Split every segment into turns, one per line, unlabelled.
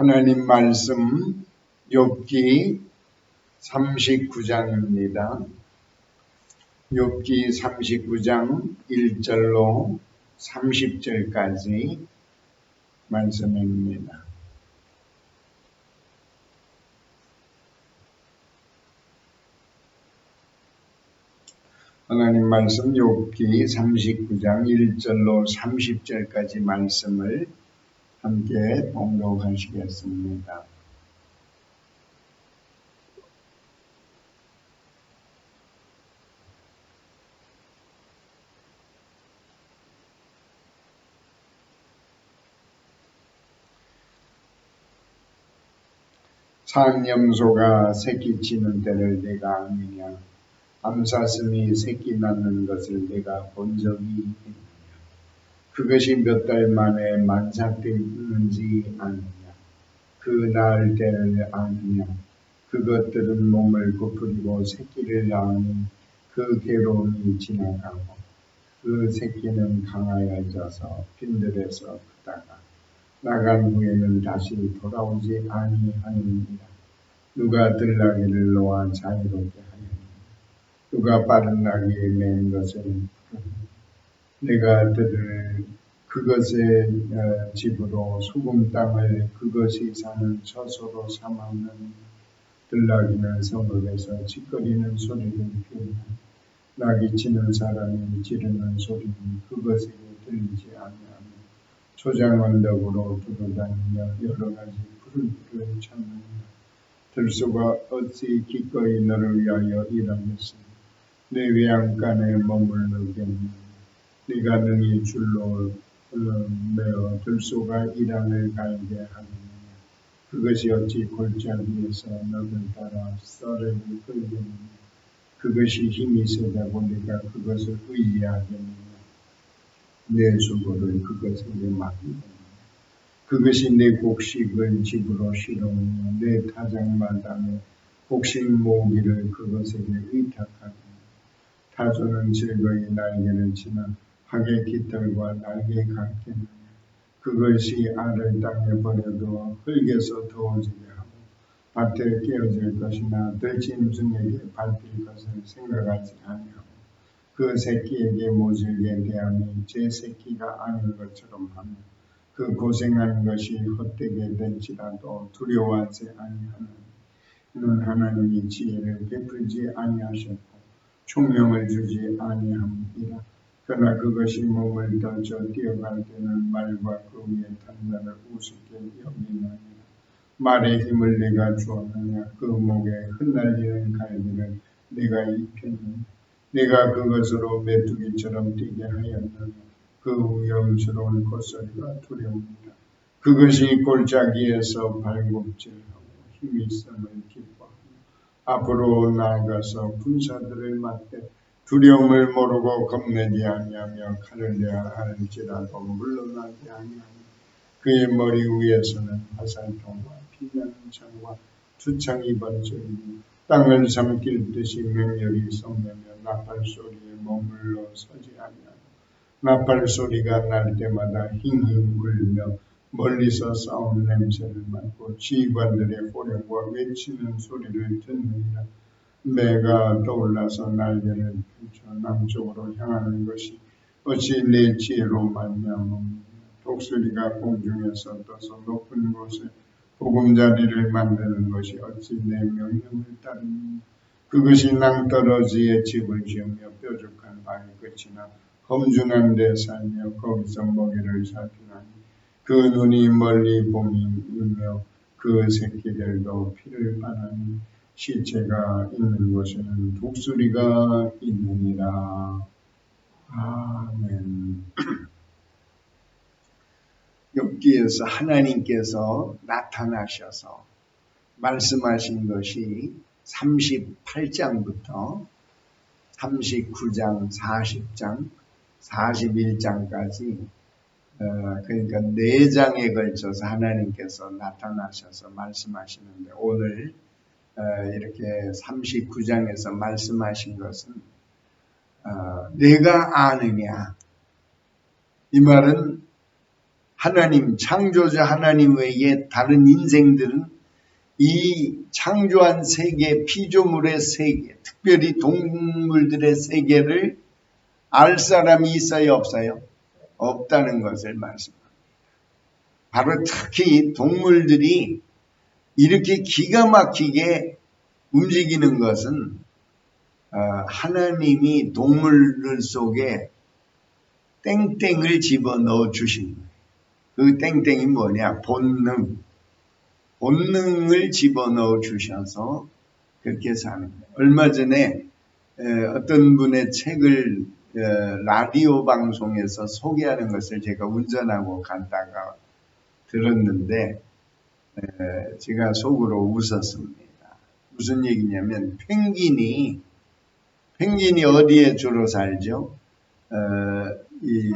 하나님 말씀 욥기 39장입니다. 욥기 39장 1절로 30절까지 말씀입니다. 하나님 말씀 욥기 39장 1절로 30절까지 말씀을 함께 봉독하시겠습니다. 산염소가 새끼 치는 때를 내가 아느냐 암사슴이 새끼 낳는 것을 내가 본 적이 있느냐 그것이 몇 달 만에 만삭되는지 아느냐. 그 낳을 때를 아느냐. 그것들은 몸을 부풀리고 새끼를 낳으니 그 괴로움이 지나가고 그 새끼는 강하여져서 빈들에서 크다가 나간 후에는 다시 돌아오지 아니하느니라. 누가 들나귀를 놓아 자유롭게 하였느냐. 누가 빠른 나귀에 맨 것을 내가 들을 그것의 어, 집으로 소금 땅을 그것이 사는 처소로 삼았는 들나귀는 성읍에서 짓거리는 소리를 피우며 낙이 치는 사람이 지르는 소리는 그것에게 들리지 아니하며 초장 언덕으로 두루다니며 여러 가지 푸른풀을 찾느니라 들소가 어찌 기꺼이 너를 위하여 일하겠으며 내 외양간에 머물르겠느냐 네가 능히 줄로 매어 들소가 이랑을 갈게 하느냐. 그것이 어찌 골짜기에서 너를 따라 썰을 끌겠느냐. 그것이 힘이 세다고 네가 그것을 의지하겠느냐. 내 수고를 그것에게 맡기겠느냐. 그것이 내 곡식을 집으로 실어오며 내 타작마당에 곡식 모기를 그것에게 의탁하느냐. 타조는 즐거이 날개를 치나 하게 깃털과 날개 같겠느냐. 그것이 알을 땅에 버려도 흙에서 더워지게 하고 밭에 깨어질 것이나 들짐승에게 밟힐 것을 생각하지 아니하고 그 새끼에게 모질게 대함이 제 새끼가 아닌 것처럼 하며 그 고생한 것이 헛되게 될지라도 두려워하지 아니하는 이는 하나님이 지혜를 베풀지 아니하셨고 총명을 주지 아니함이라 그러나 그것이 몸을 던져 뛰어갈 때는 말과 그 위에 탄자를 우습게 여기느니라. 말의 힘을 내가 주었느냐 그 목에 흩날리는 갈비를 내가 입혔느냐 내가 그것으로 메뚜기처럼 뛰게 하였느냐 그 위험스러운 콧소리가 두려웁니다. 그것이 골짜기에서 발굽질하고 힘이 있음을 기뻐하며 앞으로 나아가서 군사들을 맞대 두려움을 모르고 겁내지 아니하며 칼을 내야 할지라도 물러나지 아니하며 그의 머리 위에서는 화살통과 피나는 창과 투창이 번쩍이며 땅을 삼킬 듯이 맹렬히 성내며 나팔 소리에 머물러 서지 아니하며 나팔 소리가 날 때마다 힝힝 울며 멀리서 싸운 냄새를 맡고 지휘관들의 호령과 외치는 소리를 듣느니라. 내가 떠올라서 날개를 펼쳐 남쪽으로 향하는 것이 어찌 내 지혜로 말미암아 독수리가 공중에서 떠서 높은 곳에 보금자리를 만드는 것이 어찌 내 명령을 따르니? 그것이 낭떠러지의 집을 지으며 뾰족한 바위 끝이나 험준한 데 살며 거기서 먹이를 살피나니 그 눈이 멀리 봄이며 그 새끼들도 피를 빨아니 시체가 있는 곳에는 독수리가 있느니라. 아멘. 엽기에서 하나님께서 나타나셔서 말씀하신 것이 38장부터 39장, 40장, 41장까지 어, 그러니까 4장에 걸쳐서 하나님께서 나타나셔서 말씀하시는데 오늘 어, 이렇게 39장에서 말씀하신 것은 어, 내가 아느냐 이 말은 하나님, 창조자 하나님 외에 다른 인생들은 이 창조한 세계, 피조물의 세계, 특별히 동물들의 세계를 알 사람이 있어요, 없어요? 없다는 것을 말씀합니다. 바로 특히 동물들이 이렇게 기가 막히게 움직이는 것은 어, 하나님이 동물들 속에 땡땡을 집어넣어 주신 거예요. 그 땡땡이 뭐냐? 본능. 본능을 집어넣어 주셔서 그렇게 사는 거예요. 얼마 전에 어떤 분의 책을 라디오 방송에서 소개하는 것을 제가 운전하고 갔다가 들었는데 제가 속으로 웃었습니다. 무슨 얘기냐면 펭귄이 펭귄이 어디에 주로 살죠? 어, 이,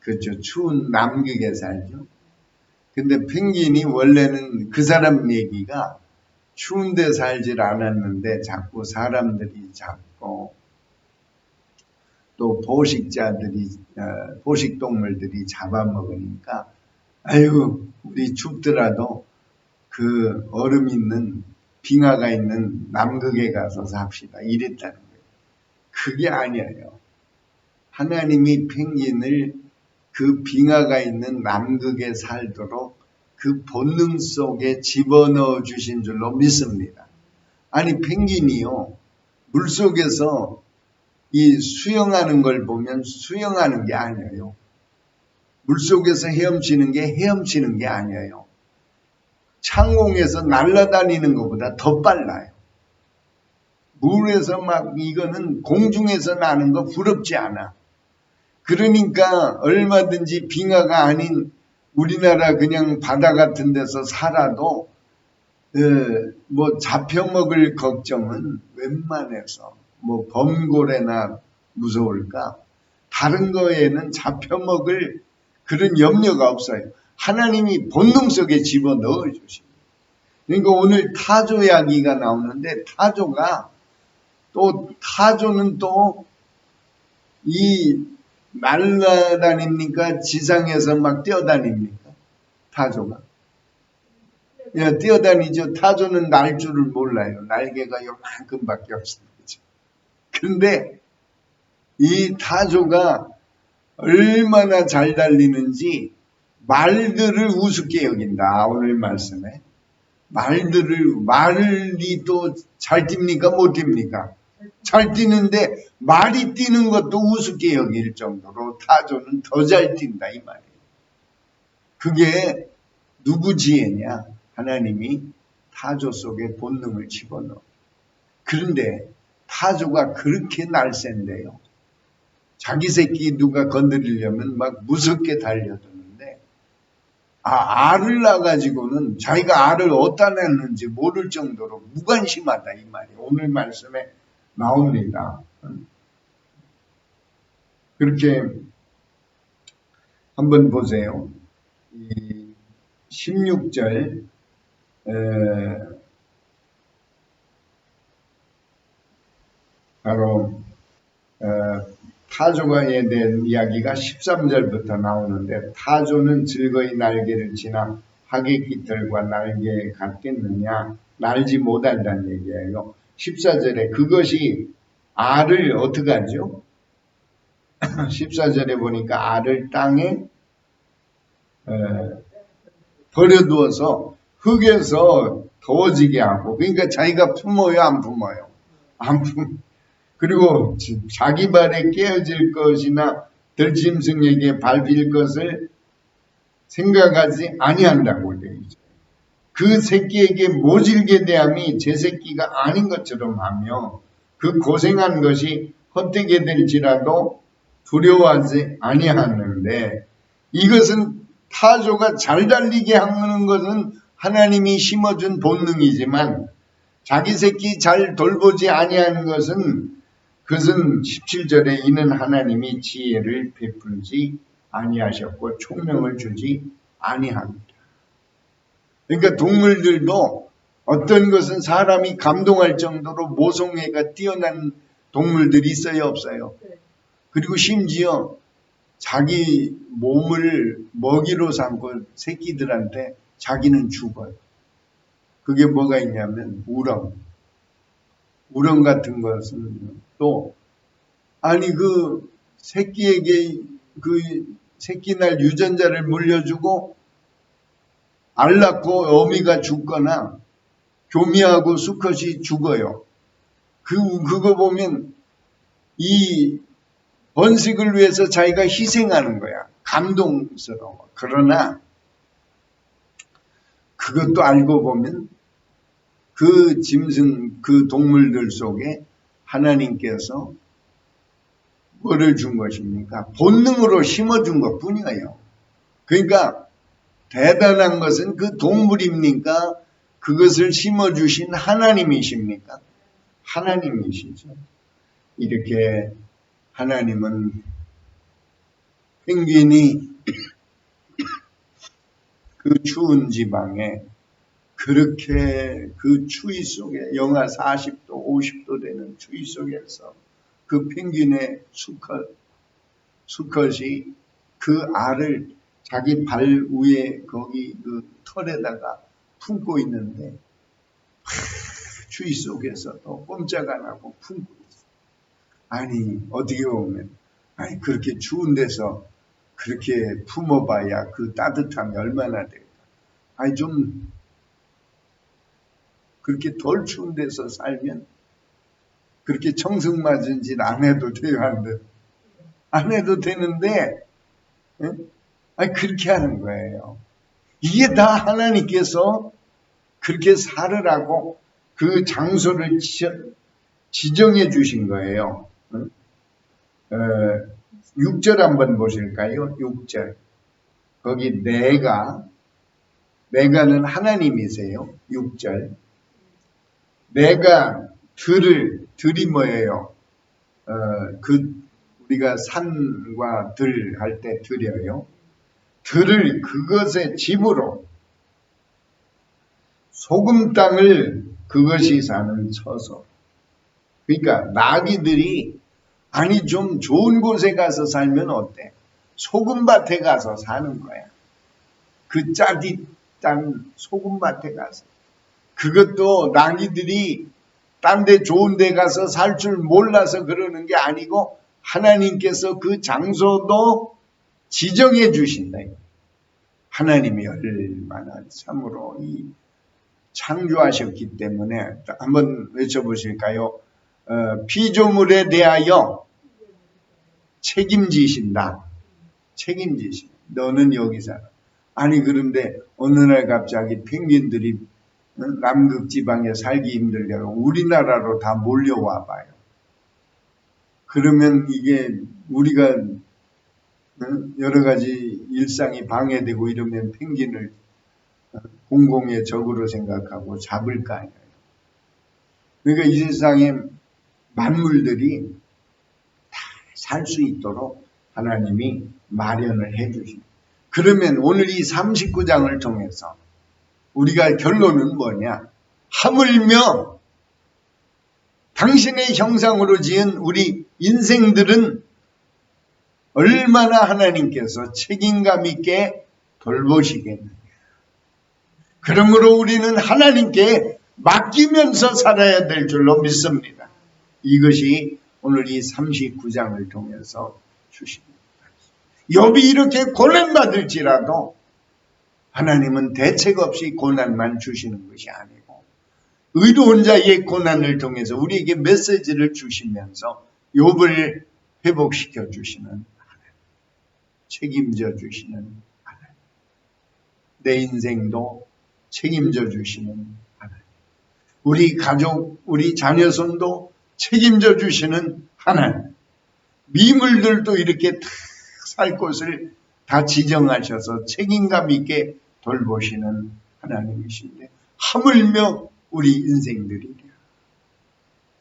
그죠 추운 남극에 살죠. 근데 펭귄이 원래는 그 사람 얘기가 추운데 살질 않았는데 자꾸 사람들이 잡고 또 포식자들이 어, 포식동물들이 잡아먹으니까 아유 우리 춥더라도 그 얼음 있는 빙하가 있는 남극에 가서 삽시다 이랬다는 거예요. 그게 아니에요. 하나님이 펭귄을 그 빙하가 있는 남극에 살도록 그 본능 속에 집어넣어 주신 줄로 믿습니다. 아니 펭귄이요 물 속에서 이 수영하는 걸 보면 수영하는 게 아니에요. 물 속에서 헤엄치는 게 헤엄치는 게 아니에요. 창공에서 날아다니는 것보다 더 빨라요. 물에서 막 이거는 공중에서 나는 거 부럽지 않아. 그러니까 얼마든지 빙하가 아닌 우리나라 그냥 바다 같은 데서 살아도 어, 뭐 잡혀먹을 걱정은 웬만해서 뭐 범고래나 무서울까 다른 거에는 잡혀먹을 그런 염려가 없어요. 하나님이 본능 속에 집어 넣어 주십니다. 그러니까 오늘 타조 이야기가 나오는데 타조가 또 타조는 또 이 날아다닙니까? 지상에서 막 뛰어다닙니까? 타조가. 예, 뛰어다니죠. 타조는 날 줄을 몰라요. 날개가 요만큼밖에 없습니다. 그런데 이 타조가 얼마나 잘 달리는지 말들을 우습게 여긴다. 오늘 말씀에. 말들을, 말이 또 잘 뜁니까? 못 뜁니까? 잘 뛰는데 말이 뛰는 것도 우습게 여길 정도로 타조는 더 잘 뛴다. 이 말이에요. 그게 누구 지혜냐? 하나님이 타조 속에 본능을 집어넣어. 그런데 타조가 그렇게 날쌘데요. 자기 새끼 누가 건드리려면 막 무섭게 달려드는데 아, 알을 낳아가지고는 자기가 알을 어디다 냈는지 모를 정도로 무관심하다 이 말이 오늘 말씀에 나옵니다. 그렇게 한번 보세요. 16절 에, 바로 어, 타조가에 대한 이야기가 13절부터 나오는데 타조는 즐거이 날개를 지나 하객 깃털과 날개 같겠느냐 날지 못한다는 얘기예요. 14절에 그것이 알을 어떻게 하죠? 14절에 보니까 알을 땅에 어, 버려두어서 흙에서 더워지게 하고 그러니까 자기가 품어요 안 품어요? 안 품. 그리고 자기 발에 깨어질 것이나 들짐승에게 밟힐 것을 생각하지 아니한다고 되어 있죠. 그 새끼에게 모질게 대함이 제 새끼가 아닌 것처럼 하며 그 고생한 것이 헛되게 될지라도 두려워하지 아니하는데 이것은 타조가 잘 달리게 하는 것은 하나님이 심어준 본능이지만 자기 새끼 잘 돌보지 아니하는 것은 그것은 17절에 이는 하나님이 지혜를 베풀지 아니하셨고 총명을 주지 아니합니다. 그러니까 동물들도 어떤 것은 사람이 감동할 정도로 모성애가 뛰어난 동물들이 있어요 없어요. 그리고 심지어 자기 몸을 먹이로 삼고 새끼들한테 자기는 죽어요. 그게 뭐가 있냐면 우렁. 우렁 같은 것은 또 아니 그 새끼에게 그 새끼 날 유전자를 물려주고 알 낳고 어미가 죽거나 교미하고 수컷이 죽어요. 그 그거 보면 이 번식을 위해서 자기가 희생하는 거야. 감동스러워. 그러나 그것도 알고 보면 그 짐승, 그 동물들 속에 하나님께서 뭐를 준 것입니까? 본능으로 심어준 것 뿐이에요. 그러니까 대단한 것은 그 동물입니까? 그것을 심어주신 하나님이십니까? 하나님이시죠. 이렇게 하나님은 펭귄이 그 추운 지방에 그렇게 그 추위 속에 영하 40도, 50도 되는 추위 속에서 그 펭귄의 수컷, 수컷이 그 알을 자기 발 위에 거기 그 털에다가 품고 있는데 추위 속에서도 꼼짝 안 하고 품고 있어. 아니 어떻게 보면 아니 그렇게 추운 데서 그렇게 품어봐야 그 따뜻함이 얼마나 될까. 아니 좀 그렇게 덜 추운 데서 살면 그렇게 청승 맞은 짓 안 해도 돼요, 안 해도 되는데, 응? 아니, 그렇게 하는 거예요. 이게 다 하나님께서 그렇게 살으라고 그 장소를 지정해 주신 거예요. 응? 어, 6절 한번 보실까요? 6절. 거기 내가, 내가는 하나님이세요. 6절. 내가 들을 들이 뭐예요? 어, 그 우리가 산과 들 할 때 들여요. 들을 그것의 집으로 소금 땅을 그것이 사는 처소. 그러니까 나귀들이 아니 좀 좋은 곳에 가서 살면 어때? 소금밭에 가서 사는 거야. 그 짜릿한 소금밭에 가서. 그것도 나귀들이 딴 데 좋은 데 가서 살 줄 몰라서 그러는 게 아니고 하나님께서 그 장소도 지정해 주신다. 하나님이 얼마나 참으로 이 창조하셨기 때문에 한번 외쳐보실까요? 어, 피조물에 대하여 책임지신다. 책임지신. 너는 여기 살아. 아니 그런데 어느 날 갑자기 펭귄들이 남극 지방에 살기 힘들려고 우리나라로 다 몰려와 봐요. 그러면 이게 우리가 여러 가지 일상이 방해되고 이러면 펭귄을 공공의 적으로 생각하고 잡을 거 아니에요. 그러니까 이 세상에 만물들이 다 살 수 있도록 하나님이 마련을 해 주신. 그러면 오늘 이 39장을 통해서 우리가 결론은 뭐냐? 하물며 당신의 형상으로 지은 우리 인생들은 얼마나 하나님께서 책임감 있게 돌보시겠느냐. 그러므로 우리는 하나님께 맡기면서 살아야 될 줄로 믿습니다. 이것이 오늘 이 39장을 통해서 주십니다. 욥이 이렇게 고난받을지라도 하나님은 대책 없이 고난만 주시는 것이 아니고 의로운 자의 고난을 통해서 우리에게 메시지를 주시면서 욥을 회복시켜 주시는 하나님, 책임져 주시는 하나님, 내 인생도 책임져 주시는 하나님, 우리 가족, 우리 자녀손도 책임져 주시는 하나님, 미물들도 이렇게 다 살 곳을 다 지정하셔서 책임감 있게 돌보시는 하나님이신데 하물며 우리 인생들이랴.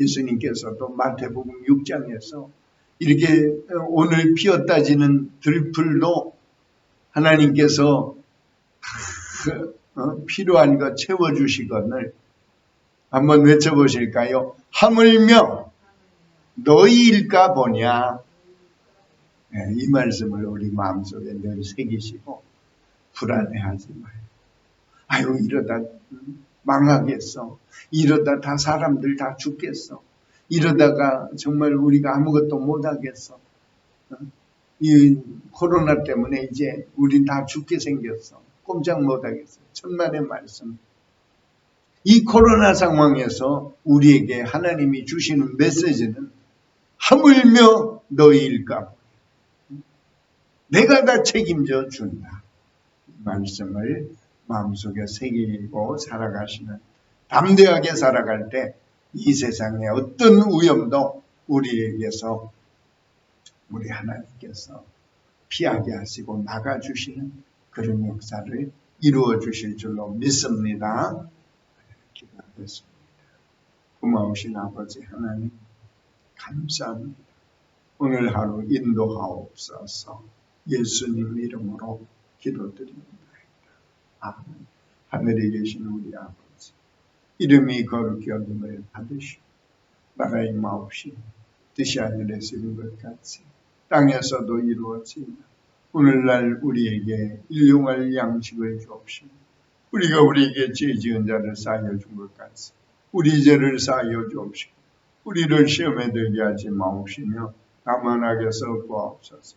예수님께서도 마태복음 6장에서 이렇게 오늘 피었다지는 들풀도 하나님께서 어, 필요한 것 채워주시거늘 한번 외쳐보실까요? 하물며 너희일까 보냐. 예, 이 말씀을 우리 마음속에 늘 새기시고 불안해하지 마요. 아유 이러다 음, 망하겠어. 이러다 다 사람들 다 죽겠어. 이러다가 정말 우리가 아무것도 못하겠어. 어? 이 코로나 때문에 이제 우린 다 죽게 생겼어. 꼼짝 못하겠어. 천만의 말씀. 이 코로나 상황에서 우리에게 하나님이 주시는 메시지는 하물며 너희일까? 내가 다 책임져 준다. 이 말씀을 마음속에 새기고 살아가시는 담대하게 살아갈 때 이 세상에 어떤 위험도 우리에게서 우리 하나님께서 피하게 하시고 막아주시는 그런 역사를 이루어 주실 줄로 믿습니다. 기도하겠습니다. 고마우신 아버지 하나님 감사합니다. 오늘 하루 인도하옵소서 예수님 이름으로 기도드립니다. 아멘. 하늘에 계신 우리 아버지 이름이 거룩히 여김을 받으시고 나라의 마옵시 뜻이 하늘에서 이룬 것 같이 땅에서도 이루어지나 오늘날 우리에게 일용할 양식을 주옵시고 우리가 우리에게 죄 지은 자를 사하여 준 것 같이 우리 죄를 사하여 주옵시고 우리를 시험에 들게 하지 마옵시며 다만 하게서 구하옵소서